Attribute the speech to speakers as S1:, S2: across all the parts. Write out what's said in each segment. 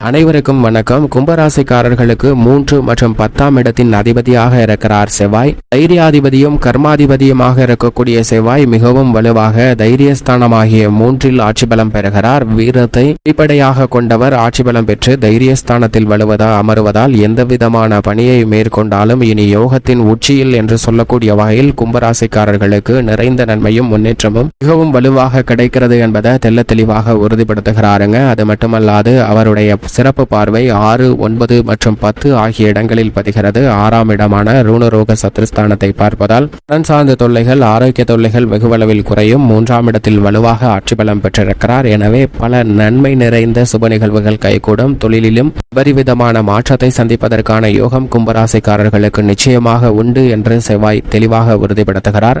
S1: அனைவருக்கும் வணக்கம். கும்பராசிக்காரர்களுக்கு மூன்று மற்றும் பத்தாம் இடத்தின் அதிபதியாக இருக்கிறார் செவ்வாய். தைரியாதிபதியும் கர்மாதிபதியுமாக இருக்கக்கூடிய செவ்வாய் மிகவும் வலுவாக தைரியஸ்தானமாகிய மூன்றில் ஆட்சி பலம் பெறுகிறார். வீரத்தை அடிப்படையாக கொண்டவர் ஆட்சி பலம் பெற்று தைரியஸ்தானத்தில் வலுவதா அமருவதால் எந்தவிதமான பணியை மேற்கொண்டாலும் இனி யோகத்தின் உச்சியில் என்று சொல்லக்கூடிய வகையில் கும்பராசிக்காரர்களுக்கு நிறைந்த நன்மையும் முன்னேற்றமும் மிகவும் வலுவாக கிடைக்கிறது என்பதை தெல்ல தெளிவாக உறுதிப்படுத்துகிறாருங்க. அது மட்டுமல்லாது அவருடைய சிறப்பு பார்வை ஆறு ஒன்பது மற்றும் பத்து ஆகிய இடங்களில் பதிகிறது. ஆறாம் இடமான ரூணரோக சத்ருஸ்தானத்தை பார்ப்பதால் கடன் சார்ந்த தொல்லைகள் ஆரோக்கிய தொல்லைகள் வெகுவளவில் குறையும். மூன்றாம் இடத்தில் வலுவாக ஆட்சி பலம் பெற்றிருக்கிறார். எனவே பல நன்மை நிறைந்த சுப நிகழ்வுகள் கைகூடும். தொழிலிலும் பரிவிதமான மாற்றத்தை சந்திப்பதற்கான யோகம் கும்பராசிக்காரர்களுக்கு நிச்சயமாக உண்டு என்று செவ்வாய் தெளிவாக உறுதிப்படுத்துகிறார்.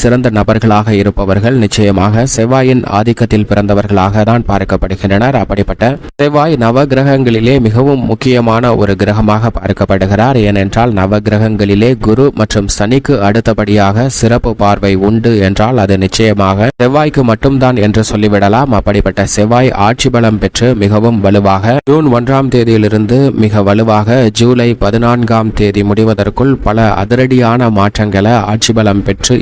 S1: சிறந்த நபர்களாக இருப்பவர்கள் நிச்சயமாக செவ்வாயின் ஆதிக்கத்தில் பிறந்தவர்களாக தான் பார்க்கப்படுகின்றனர். அப்படிப்பட்ட செவ்வாய் நவ கிரகங்களிலே மிகவும் முக்கியமான ஒரு கிரகமாக பார்க்கப்படுகிறார். ஏனென்றால் நவ கிரகங்களிலே குரு மற்றும் சனிக்கு அடுத்தபடியாக சிறப்பு பார்வை உண்டு என்றால் அது நிச்சயமாக செவ்வாய்க்கு மட்டும்தான் என்று சொல்லிவிடலாம். அப்படிப்பட்ட செவ்வாய் ஆட்சி பலம் பெற்று மிகவும் வலுவாக ஜூன் ஒன்றாம் தேதியிலிருந்து மிக வலுவாக ஜூலை பதினான்காம் தேதி முடிவதற்குள் பல அதிரடியான மாற்றங்களை ஆட்சி பலம் பெற்று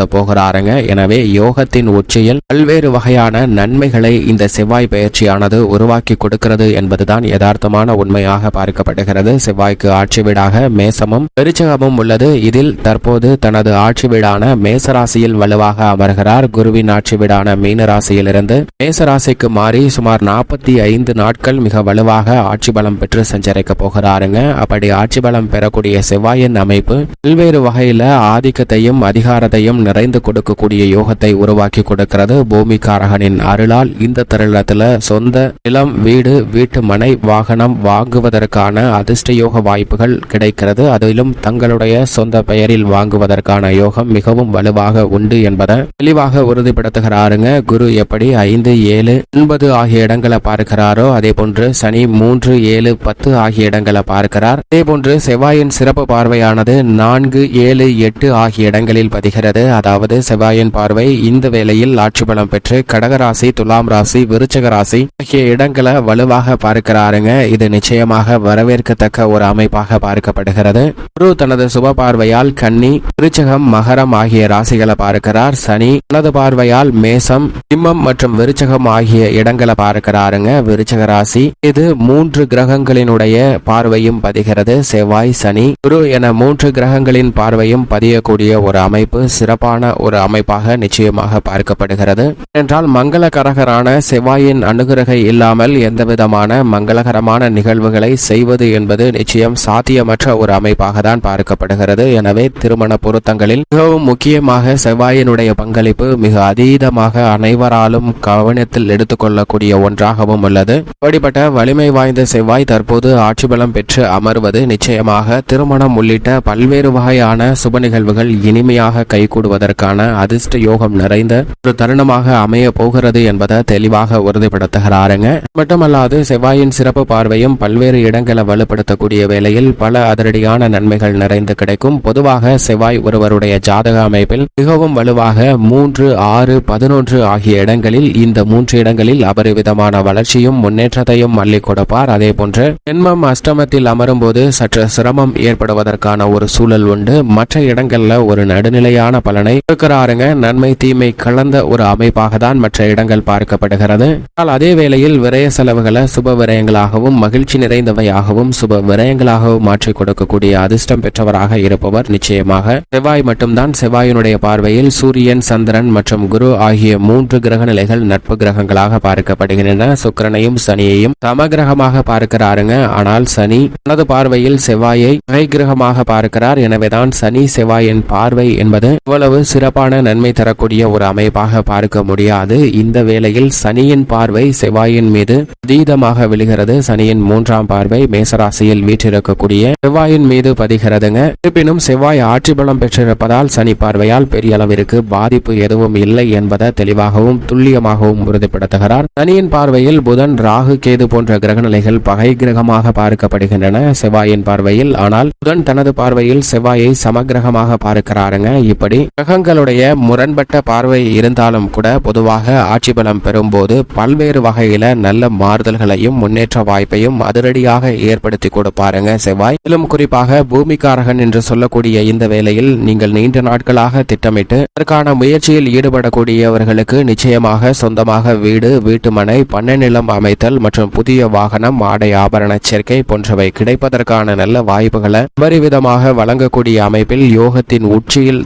S1: ஏற்படுத்த போகிறாருங்க. எனவே யோகத்தின் உச்சியில் பல்வேறு வகையான நன்மைகளை இந்த செவ்வாய் பயிற்சியானது உருவாக்கி கொடுக்கிறது என்பதுதான் யதார்த்தமான உண்மையாக பார்க்கப்படுகிறது. செவ்வாய்க்கு ஆட்சி வீடாக மேசமும் பெருச்சகமும் உள்ளது. இதில் தற்போது தனது ஆட்சி வீடான மேசராசியில் வலுவாக அமர்கிறார். குருவின் ஆட்சி வீடான மீனராசியிலிருந்து மேசராசிக்கு மாறி சுமார் நாற்பத்தி ஐந்து நாட்கள் மிக வலுவாக ஆட்சி பலம் பெற்று சஞ்சரிக்க போகிறாருங்க. அப்படி ஆட்சி பலம் பெறக்கூடிய செவ்வாயின் அமைப்பு பல்வேறு வகையில ஆதிக்கத்தையும் அதிகாரத்தையும் நிறைந்து கொடுக்கக்கூடிய யோகத்தை உருவாக்கி கொடுக்கிறது. பூமிக்காரகனின் அருளால் இந்த தருணத்தில் சொந்த நிலம் வீடு வீட்டு மனை வாகனம் வாங்குவதற்கான அதிர்ஷ்ட யோக வாய்ப்புகள் கிடைக்கிறது. அதிலும் தங்களுடைய சொந்த பெயரில் வாங்குவதற்கான யோகம் மிகவும் வலுவாக உண்டு என்பதை தெளிவாக உறுதிப்படுத்துகிறாருங்க. குரு எப்படி ஐந்து ஏழு ஒன்பது ஆகிய இடங்களை பார்க்கிறாரோ அதே போன்று சனி மூன்று ஏழு பத்து ஆகிய இடங்களை பார்க்கிறார். அதே போன்று செவ்வாயின் சிறப்பு பார்வையானது நான்கு ஏழு எட்டு ஆகிய இடங்களில் பதிகிறது. அதாவது செவ்வாயின் பார்வை இந்த வேளையில் ஆட்சி பலம் பெற்று கடகராசி துலாம் ராசி விருச்சக ராசி ஆகிய இடங்களை வலுவாக பார்க்கிறாருங்க. இது நிச்சயமாக வரவேற்கத்தக்க ஒரு அமைப்பாக பார்க்கப்படுகிறது. குரு தனது சுப பார்வையால் கன்னி விருச்சகம் மகரம் ஆகிய ராசிகளை பார்க்கிறார். சனி தனது பார்வையால் மேசம் சிம்மம் மற்றும் விருச்சகம் ஆகிய இடங்களை பார்க்கிறாருங்க. விருச்சக ராசி இது மூன்று கிரகங்களினுடைய பார்வையும் பதிகிறது. செவ்வாய் சனி குரு என மூன்று கிரகங்களின் பார்வையும் பதியக்கூடிய ஒரு அமைப்பு. சிறப்பு சிறப்பான ஒரு அமைப்பாக நிச்சயமாக பார்க்கப்படுகிறது. என்றால் மங்களகரகரான செவ்வாயின் அனுகிரகை இல்லாமல் எந்தவிதமான மங்களகரமான நிகழ்வுகளை செய்வது என்பது நிச்சயம் சாத்தியமற்ற ஒரு அமைப்பாக தான் பார்க்கப்படுகிறது. எனவே திருமண பொருத்தங்களில் மிகவும் முக்கியமாக செவ்வாயினுடைய பங்களிப்பு மிக அதீதமாக அனைவராலும் கவனத்தில் எடுத்துக்கொள்ளக்கூடிய ஒன்றாகவும் உள்ளது. அப்படிப்பட்ட வலிமை வாய்ந்த செவ்வாய் தற்போது ஆட்சி பலம் பெற்று அமர்வது நிச்சயமாக திருமணம் உள்ளிட்ட பல்வேறு வகையான சுப நிகழ்வுகள் இனிமையாக கைகூடுவதற்கான அதிர்ஷ்ட யோகம் நிறைந்த ஒரு தருணமாக அமைய போகிறது என்பதை தெளிவாக உறுதிப்படுத்துகிறாருங்க. மட்டுமல்லாது செவ்வாயின் சிறப்பு பார்வையும் பல்வேறு இடங்களை வலுப்படுத்தக்கூடிய வேளையில் பல அதிரடியான நன்மைகள் நிறைந்து கிடைக்கும். பொதுவாக செவ்வாய் ஒருவருடைய ஜாதக அமைப்பில் மிகவும் வலுவாக மூன்று ஆறு பதினொன்று ஆகிய இடங்களில் இந்த மூன்று இடங்களில் அபரிவிதமான வளர்ச்சியும் முன்னேற்றத்தையும் அள்ளி கொடுப்பார். அதே போன்று ஜென்மம் அஷ்டமத்தில் அமரும் போது சற்று சிரமம் ஏற்படுவதற்கான ஒரு சூழல் உண்டு. மற்ற இடங்களில் ஒரு நடுநிலையான பலன் கொடுக்கிறாருங்க. நன்மை தீமை கலந்த ஒரு அமைப்பாக தான் மற்ற இடங்கள் பார்க்கப்படுகிறது. ஆனால் அதே வேளையில் விரய செலவுகளை சுப விரயங்களாகவும் மகிழ்ச்சி நிறைந்தவையாகவும் சுப விரயங்களாகவும் மாற்றி கொடுக்கக்கூடிய அதிர்ஷ்டம் பெற்றவராக இருப்பவர் நிச்சயமாக செவ்வாய் மட்டும்தான். செவ்வாயினுடைய பார்வையில் சூரியன் சந்திரன் மற்றும் குரு ஆகிய மூன்று கிரக நிலைகள் நட்பு கிரகங்களாக பார்க்கப்படுகின்றன. சுக்கிரனையும் சனியையும் சம கிரகமாக பார்க்கிறாருங்க. ஆனால் சனி தனது பார்வையில் செவ்வாயை கிரகமாக பார்க்கிறார். எனவேதான் சனி செவ்வாயின் பார்வை என்பது இவ்வளவு அளவு சிறப்பான நன்மை தரக்கூடிய ஒரு அமைப்பாக பார்க்க முடியாது. இந்த வேளையில் சனியின் பார்வை செவ்வாயின் மீது அதீதமாக விழுகிறது. சனியின் மூன்றாம் பார்வை மேசராசியில் வீற்றிருக்கக்கூடிய செவ்வாயின் மீது பதிகிறதுங்க. இருப்பினும் செவ்வாய் ஆட்சி பலம் பெற்றிருப்பதால் சனி பார்வையால் பெரிய அளவிற்கு பாதிப்பு எதுவும் இல்லை என்பதை தெளிவாகவும் துல்லியமாகவும் உறுதிப்படுத்துகிறார். சனியின் பார்வையில் புதன் ராகு கேது போன்ற கிரகநிலைகள் பகை கிரகமாக பார்க்கப்படுகின்றன. செவ்வாயின் பார்வையில் ஆனால் புதன் தனது பார்வையில் செவ்வாயை சமகிரகமாக பார்க்கிறாருங்க. இப்படி கிரகங்களுடைய முரண்பட்ட பார்வை இருந்தாலும் கூட பொதுவாக ஆட்சி பலம் பெறும்போது பல்வேறு வகையில நல்ல மாறுதல்களையும் முன்னேற்ற வாய்ப்பையும் அதிரடியாக ஏற்படுத்தி கொடுப்பாருங்க செவ்வாய். மேலும் குறிப்பாக பூமிக்காரகன் என்று சொல்லக்கூடிய இந்த வேளையில் நீங்கள் நீண்ட நாட்களாக திட்டமிட்டு அதற்கான முயற்சியில் ஈடுபடக்கூடியவர்களுக்கு நிச்சயமாக சொந்தமாக வீடு வீட்டுமனை பண்ணை நிலம் அமைத்தல் மற்றும் புதிய வாகனம் ஆடை ஆபரண சேர்க்கை போன்றவை கிடைப்பதற்கான நல்ல வாய்ப்புகளை விதமாக வழங்கக்கூடிய அமைப்பில் யோகத்தின் உச்சியில்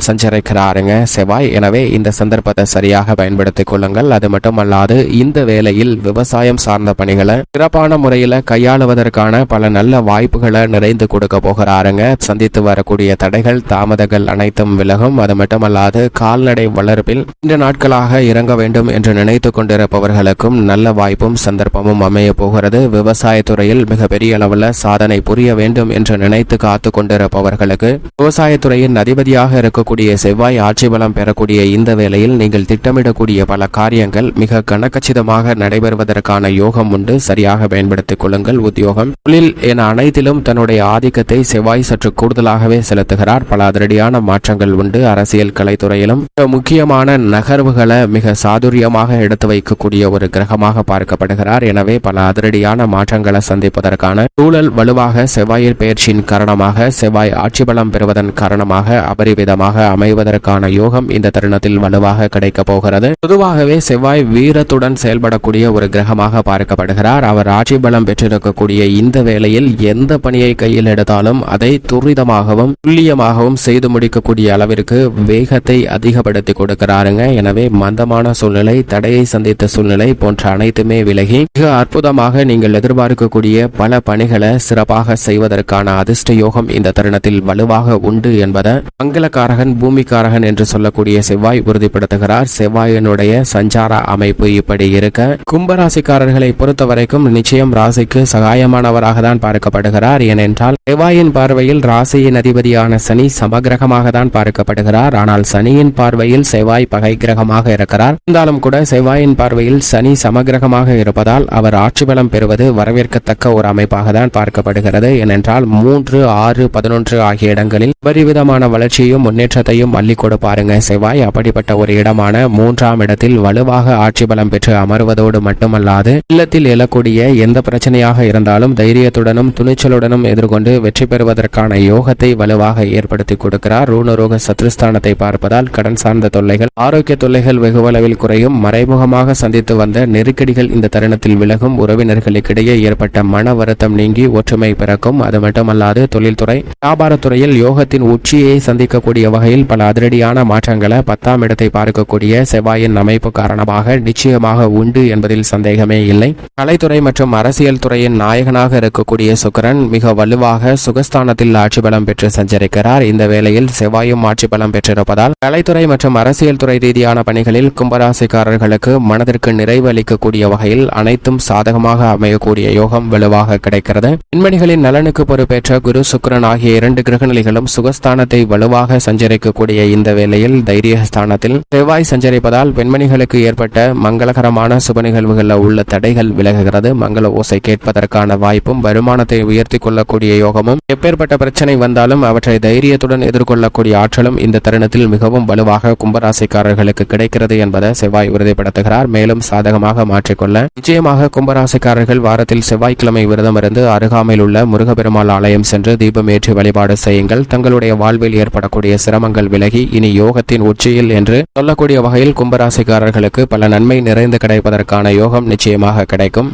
S1: சஞ்சரிக்கிறாருங்க செவ்வாய் எனவே இந்த சந்தர்ப்பத்தை சரியாக பயன்படுத்திக் கொள்ளுங்கள். அது மட்டுமல்லாது இந்த வேளையில் விவசாயம் சார்ந்த பணிகளை சிறப்பான முறையில் கையாளுவதற்கான பல நல்ல வாய்ப்புகளை நிறைந்து கொடுக்க போகிறாருங்க. சந்தித்து வரக்கூடிய தடைகள் தாமதங்கள் அனைத்தும் விலகும். அது மட்டுமல்லாது கால்நடை வளர்ப்பில் இந்த நாட்களாக இறங்க வேண்டும் என்று நினைத்து கொண்டிருப்பவர்களுக்கும் நல்ல வாய்ப்பும் சந்தர்ப்பமும் அமைய போகிறது. விவசாயத்துறையில் மிகப்பெரிய அளவில் சாதனை புரிய வேண்டும் என்று நினைத்து காத்து கொண்டிருப்பவர்களுக்கு விவசாயத்துறையின் அதிபதியாக இருக்கக்கூடிய செவ்வாய் ஆட்சி பலம் பெறக்கூடிய இந்த வேளையில் நீங்கள் திட்டமிடக்கூடிய பல காரியங்கள் மிக கனக்கச்சிதமாக நடைபெறுவதற்கான யோகம் உண்டு. சரியாக பயன்படுத்திக் கொள்ளுங்கள். உத்தியோகம். தொழில் என அனைத்திலும் தன்னுடைய ஆதிக்கத்தை செவ்வாய் சற்று கூடுதலாகவே செலுத்துகிறார். பல அதிரடியான மாற்றங்கள் உண்டு. அரசியல் கலைத்துறையிலும் மிக முக்கியமான நகர்வுகளை மிக சாதுரியமாக எடுத்து வைக்கக்கூடிய ஒரு கிரகமாக பார்க்கப்படுகிறார். எனவே பல அதிரடியான மாற்றங்களை சந்திப்பதற்கான சூழல் வலுவாக செவ்வாயில் பயிற்சியின் காரணமாக செவ்வாய் ஆட்சி பலம் பெறுவதன் காரணமாக அபரிவிதமாக அமைவதற்கான யோகம் இந்த தருணத்தில் வலுவாக கிடைக்க போகிறது. பொதுவாகவே செவ்வாய் வீரத்துடன் செயல்படக்கூடிய ஒரு கிரகமாக பார்க்கப்படுகிறார். அவர் ஆட்சி பலம் பெற்றிருக்கக்கூடிய இந்த வேளையில் எந்த பணியை கையில் எடுத்தாலும் அதை துரிதமாகவும் துல்லியமாகவும் செய்து முடிக்கக்கூடிய அளவிற்கு வேகத்தை அதிகப்படுத்தி கொடுக்கிறாருங்க. எனவே மந்தமான சூழ்நிலை தடையை சந்தித்த சூழ்நிலை போன்ற அனைத்துமே விலகி மிக அற்புதமாக நீங்கள் எதிர்பார்க்கக்கூடிய பல பணிகளை சிறப்பாக செய்வதற்கான அதிர்ஷ்ட யோகம் இந்த தருணத்தில் வலுவாக உண்டு என்பதை மங்களக்காரகன் பூமிக்கார பூமிக்காரகன் என்று சொல்லக்கூடிய செவ்வாய் உறுதிப்படுத்துகிறார். செவ்வாயினுடைய சஞ்சார அமைப்பு இப்படி இருக்க கும்பராசிக்காரர்களை பொறுத்தவரைக்கும் நிச்சயம் ராசிக்கு சகாயமானவராக தான் பார்க்கப்படுகிறார். ஏனென்றால் செவ்வாயின் பார்வையில் ராசியின் அதிபதியான சனி சமகிரகமாக தான் பார்க்கப்படுகிறார். ஆனால் சனியின் பார்வையில் செவ்வாய் பகை கிரகமாக இருக்கிறார். இருந்தாலும் கூட செவ்வாயின் பார்வையில் சனி சமகிரகமாக இருப்பதால் அவர் ஆட்சி பலம் பெறுவது வரவேற்கத்தக்க ஒரு அமைப்பாக தான் பார்க்கப்படுகிறது. ஏனென்றால் மூன்று ஆறு பதினொன்று ஆகிய இடங்களில் விதமான வளர்ச்சியையும் முன்னேற்றத்தையும் அள்ளி சொல்லி கூட பாருங்க. செவ்வாய் அப்படிப்பட்ட ஒரு இடமான மூன்றாம் இடத்தில் வலுவாக ஆட்சி பலம் பெற்று அமர்வதோடு மட்டுமல்லாது இல்லத்தில் எழக்கூடிய எந்த பிரச்சனையாக இருந்தாலும் தைரியத்துடனும் துணிச்சலுடனும் எதிர்கொண்டு வெற்றி பெறுவதற்கான யோகத்தை வலுவாக ஏற்படுத்தி கொடுக்கிறார். ரூணரோக சத்ருஸ்தானத்தை பார்ப்பதால் கடன் சார்ந்த தொல்லைகள் ஆரோக்கிய தொல்லைகள் வெகுவளவில் குறையும். மறைமுகமாக சந்தித்து வந்த நெருக்கடிகள் இந்த தருணத்தில் விலகும். உறவினர்களுக்கிடையே ஏற்பட்ட மன வருத்தம் நீங்கி ஒற்றுமை பிறக்கும். அது மட்டுமல்லாது தொழில்துறை வியாபாரத்துறையில் யோகத்தின் உச்சியை சந்திக்கக்கூடிய வகையில் பல அதிரடியான மாற்றங்களை பத்தாம் இடத்தை பார்க்கக்கூடிய செவ்வாயின் அமைப்பு காரணமாக நிச்சயமாக உண்டு என்பதில் சந்தேகமே இல்லை. கலைத்துறை மற்றும் அரசியல் துறையின் நாயகனாக இருக்கக்கூடிய சுக்கரன் மிக வலுவாக சுகஸ்தானத்தில் ஆட்சி பலம் பெற்று சஞ்சரிக்கிறார். இந்த வேளையில் செவ்வாயும் ஆட்சி பலம் பெற்றிருப்பதால் கலைத்துறை மற்றும் அரசியல் துறை ரீதியான பணிகளில் கும்பராசிக்காரர்களுக்கு மனதிற்கு நிறைவு அளிக்கக்கூடிய வகையில் அனைத்தும் சாதகமாக அமையக்கூடிய யோகம் வலுவாக கிடைக்கிறது. பெண்மணிகளின் நலனுக்கு பொறுப்பேற்ற குரு சுக்கரன் ஆகிய இரண்டு கிரகநிலைகளும் சுகஸ்தானத்தை வலுவாக சஞ்சரிக்கக்கூடிய இந்த வேளையில் தைரியஸ்தானத்தில் செவ்வாய் சஞ்சரிப்பதால் பெண்மணிகளுக்கு ஏற்பட்ட மங்களகரமான சுப நிகழ்வுகளில் உள்ள தடைகள் விலகுகிறது. மங்கள ஓசை கேட்பதற்கான வாய்ப்பும் வருமானத்தை உயர்த்தி கொள்ளக்கூடிய யோகமும் எப்பேற்பட்ட பிரச்சனை வந்தாலும் அவற்றை தைரியத்துடன் எதிர்கொள்ளக்கூடிய ஆற்றலும் இந்த தருணத்தில் மிகவும் வலுவாக கும்பராசிக்காரர்களுக்கு கிடைக்கிறது என்பதை செவ்வாய் உறுதிப்படுத்துகிறார். மேலும் சாதகமாக மாற்றிக்கொள்ள நிச்சயமாக கும்பராசிக்காரர்கள் வாரத்தில் செவ்வாய்க்கிழமை விரதம் இருந்து அருகாமையில் உள்ள முருகப்பெருமாள் ஆலயம் சென்று தீபமேற்றி வழிபாடு செய்யுங்கள். தங்களுடைய வாழ்வில் ஏற்படக்கூடிய சிரமங்கள் விலகி இனி யோகத்தின் உச்சியில் என்று சொல்லக்கூடிய வகையில் கும்பராசிக்காரர்களுக்கு பல நன்மை நிறைந்து கிடைப்பதற்கான யோகம் நிச்சயமாக கிடைக்கும்.